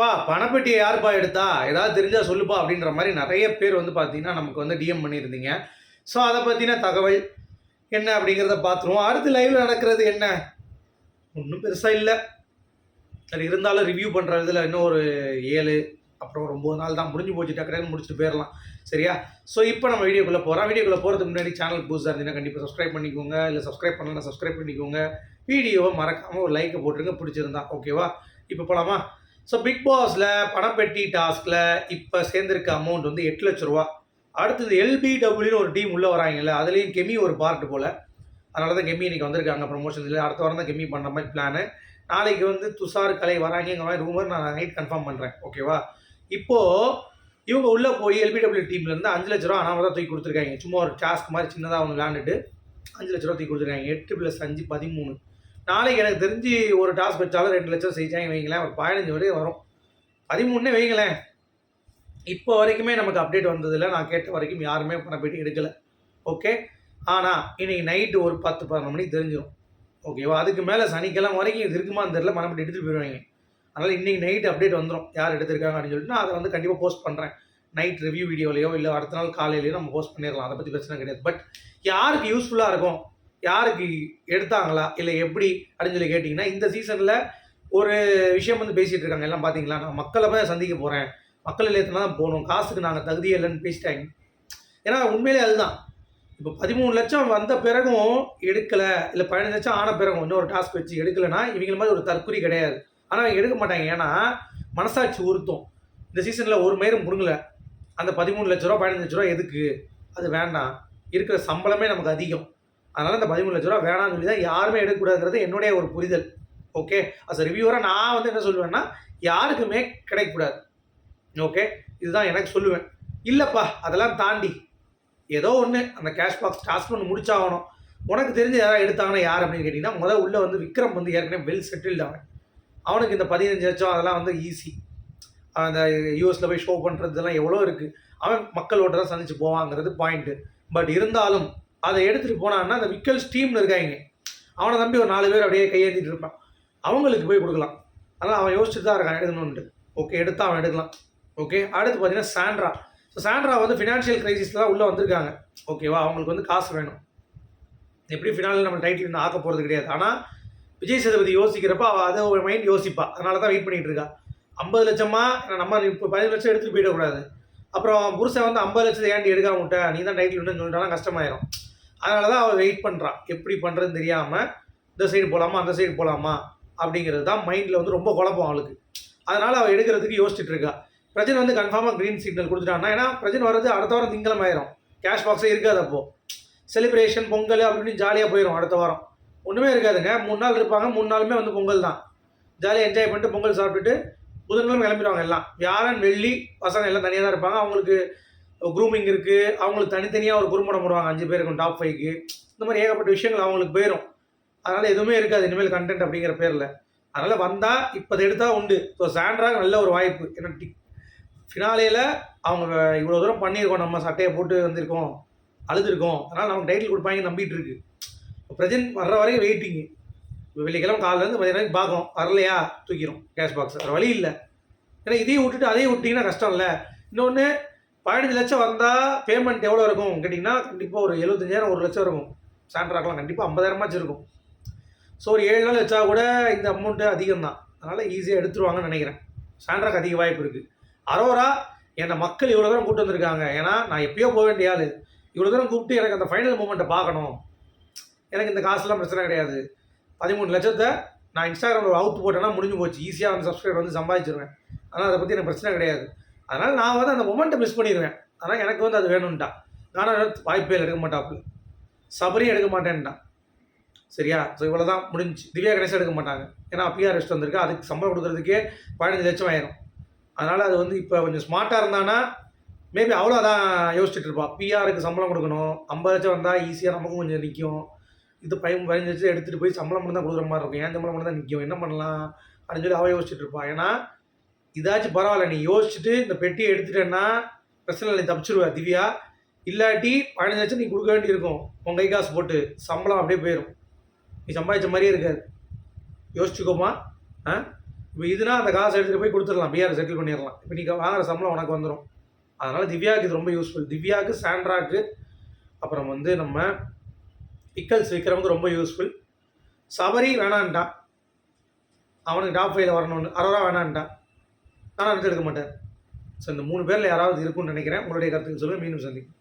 எப்பா பணப்பெட்டியை யாருப்பா எடுத்தா? ஏதாவது தெரிஞ்சால் சொல்லுப்பா அப்படின்ற மாதிரி நிறைய பேர் வந்து பார்த்தீங்கன்னா நமக்கு வந்து டிஎம் பண்ணியிருந்தீங்க. ஸோ அதை பற்றின தகவல் என்ன அப்படிங்கிறத பார்த்துருவோம் அடுத்து லைவில் நடக்கிறது என்ன? ஒன்றும் பெருசாக இல்லை. அது இருந்தாலும் ரிவ்யூ பண்ணுற இதில் இன்னும் ஒரு ஏழு அப்புறம் ஒரு ஒம்பது நாள் தான். முடிஞ்சு போச்சு டக்குனு முடிச்சுட்டு போயிடலாம் சரியா? ஸோ இப்போ நம்ம வீடியோக்குள்ளே போகிறோம் வீடியோக்குள்ளே போகிறதுக்கு முன்னாடி சேனல் புதுசாக இருந்தீங்கன்னா கண்டிப்பாக சப்ஸ்கிரைப் பண்ணிக்கோங்க. இல்லை சப்ஸ்கிரைப் பண்ணலாம் சப்ஸ்கிரைப் பண்ணிக்கோங்க. வீடியோவை மறக்காமல் ஒரு லைக்கை போட்டுருங்க. பிடிச்சிருந்தா. ஓகேவா இப்போ போகலாமா ஸோ பிக் பாஸில் பணப்பெட்டி டாஸ்கில் இப்போ சேர்ந்துருக்க அமௌண்ட் வந்து எட்டு லட்ச ரூபா. அடுத்தது எல்பிடபிள்யூன்னு ஒரு டீம் உள்ளே வராங்கல்ல அதுலேயும் கெமி ஒரு பார்ட் போல். அதனால தான் கெமி இன்னைக்கு வந்திருக்காங்க ப்ரொமோஷன்ஸில் அடுத்த வாரம் தான் கெமி பண்ணுற மாதிரி பிளானு நாளைக்கு வந்து துஷார் கலை வராங்கிற மாதிரி ரூமர் நான் நைட் கன்ஃபார்ம் பண்ணுறேன் ஓகேவா இப்போது இவங்க உள்ளே போய் எல்பிடபிள்யூ டீம்லேருந்து அஞ்சு லட்ச ரூபா அனாமதாக தூக்கி கொடுத்துருக்காங்க. சும்மா ஒரு டாஸ்க் மாதிரி சின்னதாக அவங்க விளாண்டுட்டு அஞ்சு லட்ச ரூபா தூக்கி கொடுத்துருக்காங்க. எட்டு ப்ளஸ் அஞ்சு பதிமூணு. நாளைக்கு எனக்கு தெரிஞ்சு ஒரு டாஸ்க் வச்சாலும் ரெண்டு லட்சம் செஞ்சாங்க வைங்களேன் ஒரு பதினஞ்சு வரையும் வரும். பதிமூணுனே வைங்களேன். இப்போ வரைக்குமே நமக்கு அப்டேட் வந்ததில்லை. நான் கேட்ட வரைக்கும் யாருமே பணப்பேட்டி எடுக்கலை. ஓகே ஆனால் இன்றைக்கி நைட்டு ஒரு பத்து பதினொன்று மணிக்கு தெரிஞ்சிடும் ஓகேவா அதுக்கு மேலே சனிக்கிழமை வரைக்கும் இது இருக்குமான்னு தெரியல. மனப்பட்டு எடுத்துகிட்டு போயிடுவாங்க அதனால் இன்றைக்கி நைட் அப்டேட் வந்துடும் யார் எடுத்திருக்காங்க அப்படின்னு சொல்லிட்டு நான் அதை வந்து கண்டிப்பாக போஸ்ட் பண்ணுறேன் நைட் ரிவ்யூ வீடியோலையோ இல்லை அடுத்த நாள் காலையிலையோ நம்ம போஸ்ட் பண்ணிடலாம். அதை பற்றி பிரச்சனை கிடையாது. பட் யாருக்கு யூஸ்ஃபுல்லாக இருக்கும்? யாருக்கு எடுத்தாங்களா இல்லை எப்படி அப்படின்னு சொல்லி கேட்டிங்கன்னா இந்த சீசனில் ஒரு விஷயம் வந்து பேசிகிட்டு இருக்காங்க. எல்லாம் பார்த்தீங்களா நான் மக்களை போய் சந்திக்க போகிறேன் மக்கள் இல்லத்தில் தான் போகணும். காசுக்கு நாங்கள் தகுதியே இல்லைன்னு பேசிட்டாங்க. ஏன்னா உண்மையிலே அதுதான். இப்போ பதிமூணு லட்சம் வந்த பிறகும் எடுக்கலை. இல்லை பதினஞ்சு லட்சம் ஆன பிறகும் இன்னொரு டாஸ்க் வச்சு எடுக்கலைன்னா இவங்கள மாதிரி ஒரு தற்குறி கிடையாது. ஆனால் அவங்க எடுக்க மாட்டாங்க. ஏன்னா மனசாட்சி உறுத்தும். இந்த சீசனில் ஒரு மயிரும் முடுங்கலை அந்த பதிமூணு லட்ச ரூபா பதினஞ்சு லட்ச ரூபா எதுக்கு? அது வேண்டாம். இருக்கிற சம்பளமே நமக்கு அதிகம். அதனால் இந்த பதிமூணு லட்ச ரூபா வேணாம்னு சொல்லி தான் யாருமே எடுக்கக்கூடாதுங்கிறது என்னுடைய ஒரு புரிதல். ஓகே அஸ் ரிவ்யூவராக நான் வந்து என்ன சொல்லுவேன்னா யாருக்குமே கிடைக்கக்கூடாது. ஓகே இதுதான் எனக்கு சொல்லுவேன். இல்லைப்பா அதெல்லாம் தாண்டி. ஏதோ ஒன்று அந்த கேஷ் பாக்ஸ் டாஸ்க் ஒன்று முடிச்சாகணும். உனக்கு தெரிஞ்சு யாராவது எடுத்தாங்கன்னா யார் அப்படின்னு கேட்டிங்கன்னா முதல்ல உள்ளே வந்து விக்ரம் வந்து ஏற்கனவே வெல் செட்டில்டு அவன் அவனுக்கு இந்த பதினஞ்சு லட்சம் அதெல்லாம் வந்து ஈஸி அந்த யூஎஸில் போய் ஷோ பண்ணுறதுலாம் எவ்வளோ இருக்குது அவன் மக்களோட தான் சந்திச்சு போவாங்கிறது பாயிண்ட்டு பட் இருந்தாலும் அதை எடுத்துகிட்டு போனான்னா அந்த விக்கல்ஸ் டீமில் இருக்காங்க அவனை நம்பி ஒரு நாலு பேர் அப்படியே கையேந்திட்டு இருப்பான். அவங்களுக்கு போய் கொடுக்கலாம். அதனால் அவன் யோசிச்சுட்டு தான் இருக்கான் எடுக்கணுன்ட்டு ஓகே எடுத்தால் அவன் எடுக்கலாம். ஓகே அடுத்து பார்த்தீங்கன்னா சாண்ட்ரா ஸோ சாண்ட்ரா வந்து ஃபினான்ஷியல் கிரைசிஸில் தான் உள்ளே வந்திருக்காங்க. ஓகேவா அவங்களுக்கு வந்து காசு வேணும். எப்படி ஃபினாலில் நம்ம டைட்டில் இன்னும் ஆக்க போகிறது கிடையாது. ஆனால் விஜய் சேதுபதி யோசிக்கிறப்ப அவள் அதை ஒரு மைண்ட் யோசிப்பா. அதனால தான் வெயிட் பண்ணிகிட்டு இருக்கா. ஐம்பது லட்சமா? நம்ம இப்போ பதினஞ்சு லட்சம் எடுத்துகிட்டு போயிடக்கூடாது. அப்புறம் புருஷன் வந்து ஐம்பது லட்சத்தை ஏன்டி எடுக்காமட்ட நீ தான் டைட்டில் விட்டுன்னு சொல்லிட்டாலும் கஷ்டமாயிரும். அதனால தான் அவள் வெயிட் பண்ணுறான் எப்படி பண்ணுறதுன்னு தெரியாமல் இந்த சைடு போகலாமா அந்த சைடு போகலாமா அப்படிங்கிறது தான் மைண்டில் வந்து ரொம்ப குழப்பம் அவளுக்கு. அதனால் அவள் எடுக்கிறதுக்கு யோசிச்சுட்டு இருக்கா. பிரஜன் வந்து கன்ஃபார்மாக க்ரீன் சிக்னல் கொடுத்துட்டான்னா ஏன்னா பிரஜன் வர்றது அடுத்த வாரம் திங்களம் ஆயிரும். கேஷ் பாக்ஸே இருக்காது அப்போது செலிப்ரேஷன் பொங்கல் அப்படின்னு ஜாலியாக போயிடும் அடுத்த வாரம். ஒன்றுமே இருக்காதுங்க. மூணு நாள் இருப்பாங்க. மூணு நாளுமே வந்து பொங்கல் தான். ஜாலியாக என்ஜாய் பண்ணிட்டு பொங்கல் சாப்பிட்டுட்டு புதன்கிழமை கிளம்பிடுவாங்க எல்லாம். வியாழன் வெள்ளி பசங்க எல்லாம் தனியாக தான் இருப்பாங்க. அவங்களுக்கு குரூமிங் இருக்குது அவங்களுக்கு தனித்தனியாக ஒரு குறும்படம் போடுவாங்க. அஞ்சு பேருக்கும் டாப் ஃபைவ்க்கு இந்த மாதிரி ஏகப்பட்ட விஷயங்கள் அவங்களுக்கு போயிடும் அதனால் எதுவுமே இருக்காது. இனிமேல் கண்டென்ட் அப்படிங்கிற பேரில். அதனால் வந்தால் இப்போ அதை எடுத்தால் உண்டு. ஸோ சாண்ட்ராக நல்ல ஒரு வாய்ப்பு. ஏன்னா டி ஃபினாலேயில் அவங்க இவ்வளோ தூரம் பண்ணியிருக்கோம். நம்ம சட்டையை போட்டு வந்திருக்கோம். அழுதுருக்கோம். அதனால் நமக்கு டைட்டில் கொடுப்பாங்க நம்பிட்டு இருக்கு. இப்போ ப்ரெசென்ட் வர்ற வரைக்கும் வெயிட்டிங்கு இப்போ வெள்ளிக்கிழமை காலையிலேருந்து மதியம் பார்க்கும் வரலையா? தூக்கிடும் கேஷ் பாக்ஸ் வேறு வழி இல்லை. ஏன்னா இதையும் விட்டுட்டு அதையும் விட்டிங்கன்னா கஷ்டம் இல்லை. இன்னொன்று பதினஞ்சு லட்சம் வந்தால் பேமெண்ட் எவ்வளோ இருக்கும்? கேட்டிங்கன்னா கண்டிப்பாக ஒரு எழுபத்தஞ்சாயிரம் ஒரு லட்சம் இருக்கும். சாண்ட்ராக்கெலாம் கண்டிப்பாக ஐம்பதாயிரமாச்சும் இருக்கும். ஸோ ஒரு ஏழு நாள் வச்சா கூட இந்த அமௌண்ட்டு அதிகம் தான் அதனால் ஈஸியாக எடுத்துருவாங்கன்னு நினைக்கிறேன். சாண்ட்ராக்கு அதிக வாய்ப்பு இருக்குது அரோரா என்னை மக்கள் இவ்வளோ தூரம் கூப்பிட்டு வந்திருக்காங்க. ஏன்னா நான் எப்பயோ போக வேண்டிய ஆள். இவ்வளோ தூரம் கூப்பிட்டு எனக்கு அந்த ஃபைனல் மூமெண்ட்டை பார்க்கணும். எனக்கு இந்த காசுலாம் பிரச்சனை கிடையாது. பதிமூணு லட்சத்தை நான் இன்ஸ்டாகிராமில் அவுட் போட்டேன்னா முடிஞ்சு போச்சு. ஈஸியாக அந்த சப்ஸ்கிரைபர் வந்து சம்பாதிச்சிருவேன். ஆனால் அதை பற்றி எனக்கு பிரச்சனை கிடையாது. அதனால் நான் வந்து அந்த மொமெண்ட்டை மிஸ் பண்ணிடுவேன் ஆனால் எனக்கு வந்து அது வேணும்ட்டா நானும் வாய்ப்பே இல்லை, எடுக்க மாட்டாப்புல. சபரியும் எடுக்க மாட்டேன்ட்டான் சரியா? ஸோ இவ்வளோ தான் முடிஞ்சு திவ்யா கணேசன் எடுக்க மாட்டாங்க. ஏன்னா பிஆர் ரெஸ்ட் வந்திருக்கு. அதுக்கு சம்பளம் கொடுக்கறதுக்கே பதினஞ்சு லட்சம் ஆயிரும். அதனால் அது வந்து இப்போ கொஞ்சம் ஸ்மார்ட்டாக இருந்தானா மேபி அவ்வளோ அதான் யோசிச்சுட்டு இருப்பா. பிஆருக்கு சம்பளம் கொடுக்கணும். ஐம்பது லட்சம் வந்தால் ஈஸியாக நமக்கும் கொஞ்சம் நிற்கும் இது பையன் பதினஞ்சு லட்சம் எடுத்துகிட்டு போய் சம்பளம் மட்டும் தான் கொடுக்குற மாதிரி இருக்கும். ஏன் சம்பளம் மட்டும் தான் நிற்கும் என்ன பண்ணலாம்? அப்படின்னு சொல்லி அவள் யோசிச்சுட்டு இருப்பா. ஏன்னா இதாச்சும் பரவாயில்ல நீ யோசிச்சுட்டு இந்த பெட்டியை எடுத்துட்டேன்னா பிரச்சனை இல்லை, நீ தப்பிச்சிருவ திவ்யா. இல்லாட்டி பதினஞ்சு லட்சம் நீ கொடுக்க வேண்டியிருக்கும். உன் கை காசு போட்டு சம்பளம் அப்படியே போயிடும் நீ சம்பாதிச்ச மாதிரியே இருக்காது. யோசிச்சுக்கோமா. ஆ? இப்போ இதுனா அந்த காசை எடுத்துகிட்டு போய் கொடுத்துடலாம். பிஆர் செட்டில் பண்ணிடலாம். இப்போ நீ வாங்குற சம்பளம் உனக்கு வந்துடும் அதனால் திவ்யாவுக்கு இது ரொம்ப யூஸ்ஃபுல் திவ்யாவுக்கு சாண்ட்ராக்கு அப்புறம் வந்து நம்ம பிக்கல்ஸ் விற்கிறவங்க ரொம்ப யூஸ்ஃபுல் சபரி வேணான்ட்டான். அவனுக்கு டாப் ஃபைவ்ல வரணும்னு. அரோரா வேணான்ட்டான். ஆனால் அடுத்து எடுக்க மாட்டேன். ஸோ இந்த மூணு பேரில் யாராவது இருக்கும்னு நினைக்கிறேன். உங்களுடைய கருத்துக்கு சொல்லுங்கள் மீண்டும் சந்திக்கும்